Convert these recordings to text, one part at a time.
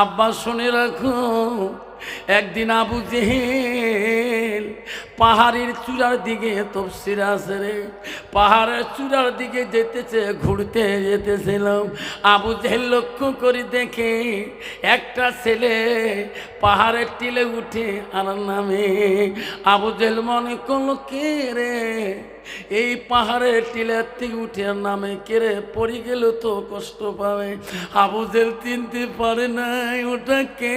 আব্বা শুনে রাখো, একদিন আবু জেহেল পাহাড়ের চূড়ার দিকে, তফসির আছে রে, পাহাড়ের চূড়ার দিকে যেতেছে, ঘুরতে যেতেছিলাম। আবু জেহেল লক্ষ্য করে দেখে, একটা ছেলে পাহাড়ের টিলে উঠে আর নামে। আবু জেহেল মনে করল, কে রে? এই পাহাড়ের টিলের থেকে উঠে নামে, কেড়ে পড়ে গেল তো কষ্ট পাবে। আবু জেল চিনতে পারে নাই ওটা কে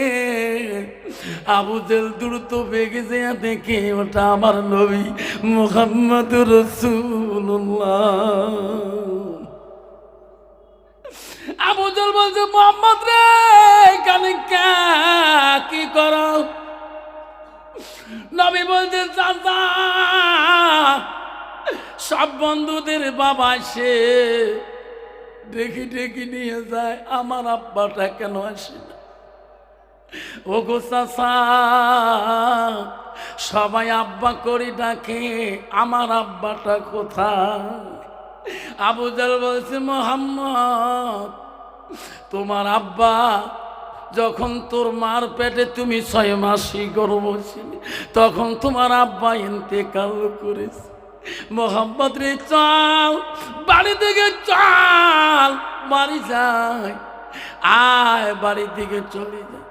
আবু জেল দ্রুত বেগে যেয়া দেখে, ওটা আমার নবী মোহাম্মদ রসুল্লাহ আবু বলছে, মোহাম্মদ রে এখানে কা? কি করো? নবী বলছে, চাচা সব বন্ধুদের বাবা সে দেখি ডেকে নিয়ে যায়, আমার আব্বাটা কেন আসে না? ও গো সবাই আব্বা করি ডাকে, আমার আব্বাটা কোথায়? আবু জাল বলছে, মোহাম্মদ, তোমার আব্বা যখন তোর মার পেটে তুমি ছয় মাসি গর্ব তখন তোমার আব্বা ইন্তেকাল করেছে। মোহাম্মদ রে চল, বাড়ি থেকে চল বাড়ি যায়। আয়, বাড়ি থেকে চলে যায়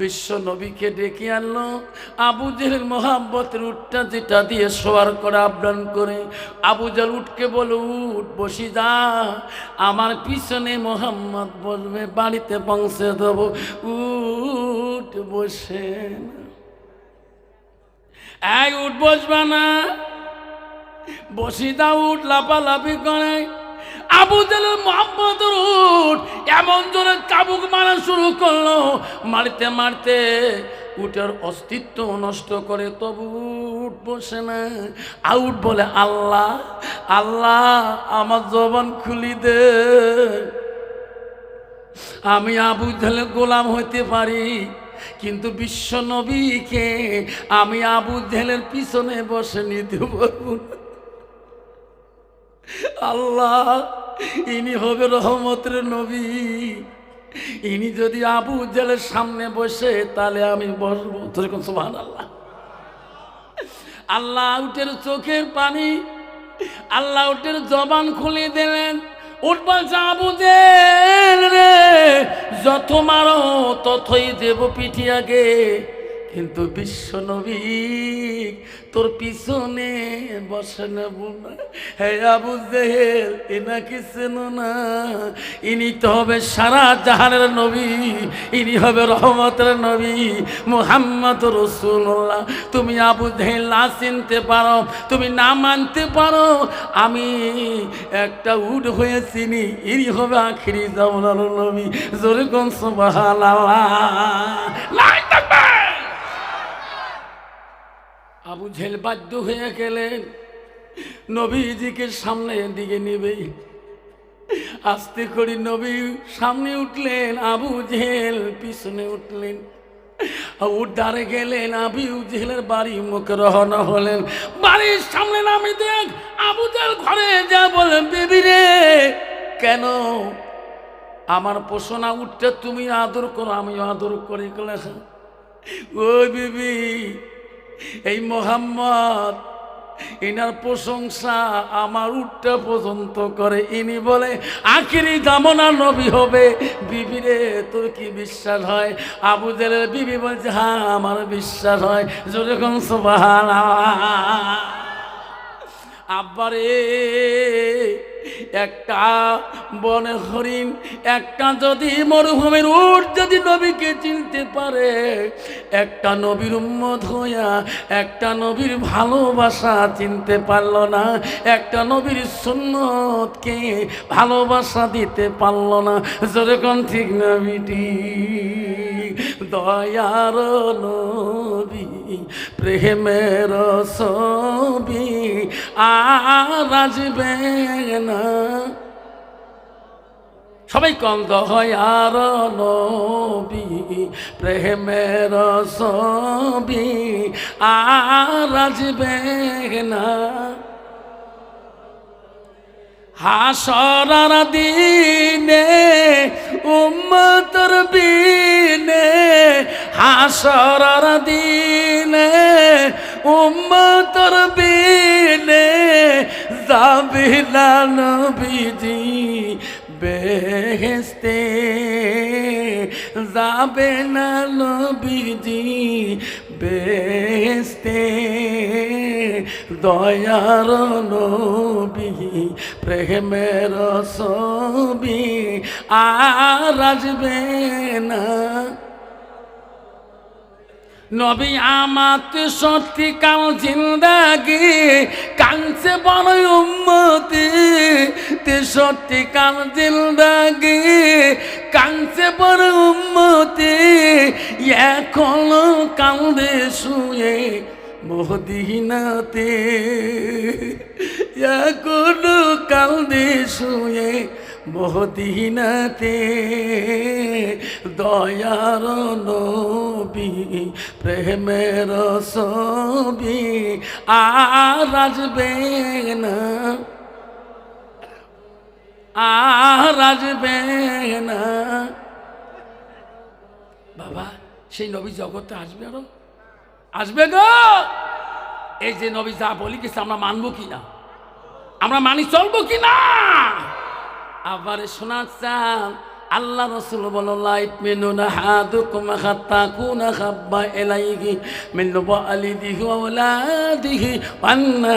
বিশ্ব নবীকে ডেকে আনলো, আবু জেহেল মোহাম্মতের উঠটা যেটা দিয়ে সোয়ার করে আবদান করে। আবু জাল উঠকে বলো উঠ, বসি যা। আমার পিছনে মোহাম্মদ বলবে, বাড়িতে পৌঁছে দেবো। উঠ, বসে এক উঠ, বসবা না। বসি দা উঠ লাফালাফি করে। আবু জালের মোহাম্মদ উঠ, এমন জোরে চাবুক মারা শুরু করল। মারতে মারতে উটের অস্তিত্ব নষ্ট করে তবু উঠ বসে না। আউট বলে, আল্লাহ আল্লাহ, আমার জবান খুলি দে। আমি আবু জালের গোলাম হইতে পারি, কিন্তু বিশ্ব নবীকে আমি আবু জেলের পিছনে বসে নিতে পারব না। আল্লাহ, ইনি হবে রহমতের নবী। ইনি যদি আবু জেলের সামনে বসে, তাহলে আমি বসবো। তোরকম সোহান আল্লাহ আল্লাহ উটের চোখের পানি, আল্লাহ উটের জবান খুলে দিলেন। উঠবা আবু জেল রে, যত মারো, ততই দেব পিঠি আগে। কিন্তু বিশ্ব নবী তোর পিছনে বসে না হে আবু জেহেল না? ইনি তো হবে সারা জাহানের নবী, ইনি হবে রহমতের নবী, মুহাম্মদ রসুল্লাহ। তুমি আবু জেহেল না চিনতে পারো, তুমি না মানতে পারো, আমি একটা উড হয়ে চিনি, ইনি হবে আখিরি জামনার নবী। জোরে কোন সুবহানাল্লাহ। আবু ঝেল বাধ্য হয়ে গেলেন। নবীজিকে সামনে দিকে নেবে। আস্তে করে নবী সামনে উঠলেন, আবু জেল পিছনে উঠলেন। উদ্ধারে গেলেন আবু জেলের বাড়ি মুখে রহনা হলেন। বাড়ির সামনে নামি দেখ আবু জেল ঘরে যা বলেন বেবি রে, কেন? আমার পোষণা উঠতে তুমি আদর করো, আমিও আদর করে গেলে ওই বিবি এই মোহাম্মদ, ইনার প্রশংসা আমার উঠটা পর্যন্ত করে। ইনি বলে, আখিরি জামনা নবী হবে। বিবিরে তোর কি বিশ্বাস হয়? আবু জেলের বিবি বলছে হ্যাঁ আমার বিশ্বাস হয়। যেরকম সুবাহান আব্বারে একটা বনে হরিণ, একটা যদি মরুভূমির উঠ যদি নবীকে চিনতে পারে, একটা নবীর উম্মত হইয়া একটা নবীর ভালোবাসা চিনতে পারল না, একটা নবীর সুন্নতকে ভালোবাসা দিতে পারল না। যেরকম ঠিক না, বিটি? দয়ার নবী প্রেমের ছবি আর আসবে না। সবাই কন্দ হয় আর নবী, প্রেমের ছবি আর আসবে না। হাসরার দিনে উম্মতর বিনে হাসরার দিনে উম্মতর বিনে যাবে না নবীজি বেহেস্তে যাবে না নবীজি বেহেস্তে দয়ার নবী, প্রেমের ছবি আর আসবে না। নবী আমাত সত্যি কাল জিন্দাগি কানছে বড় উম্মতি। তে সত্যি কাল জিন্দাগি কানছে বড় উম্মতি। এখনও কান্দে শুয়ে মহদিনাতে এখনও কান্দে শুয়ে মহদিনাতে দয়ার নবী, প্রেমের ছবি আর আসবে না। আর আসবে না। বাবা, সেই নবী জগতে আসবে আরও? আসবে গো? এই যে নবী যা বলি, কিছু আমরা মানবো কি না? আমরা মানি চলবো কি না? আবার শোনা চান আল্লাহ রসুল বলো লাইট মেনু না হাদু কুমা খাত্তা কুনা খাব্বা এলাইহি মেনু আলি দিহি ওলা দিহি পান্না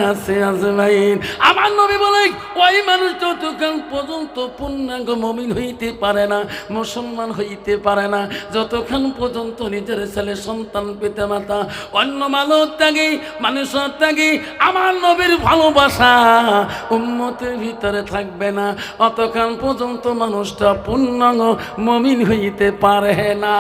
আমার নবী বলে ওই মানুষ যতক্ষণ পর্যন্ত পূর্ণাঙ্গ মমিন হইতে পারে না, মুসলমান হইতে পারে না, যতক্ষণ পর্যন্ত নিজের ছেলে সন্তান পেতে মাতা, অন্য মানুষ ত্যাগী, মানুষের ত্যাগী, আমার নবীর ভালোবাসা উন্মতের ভিতরে থাকবে না, অতক্ষণ পর্যন্ত মানুষটা পূর্ণাঙ্গ মমিন হইতে পারে না।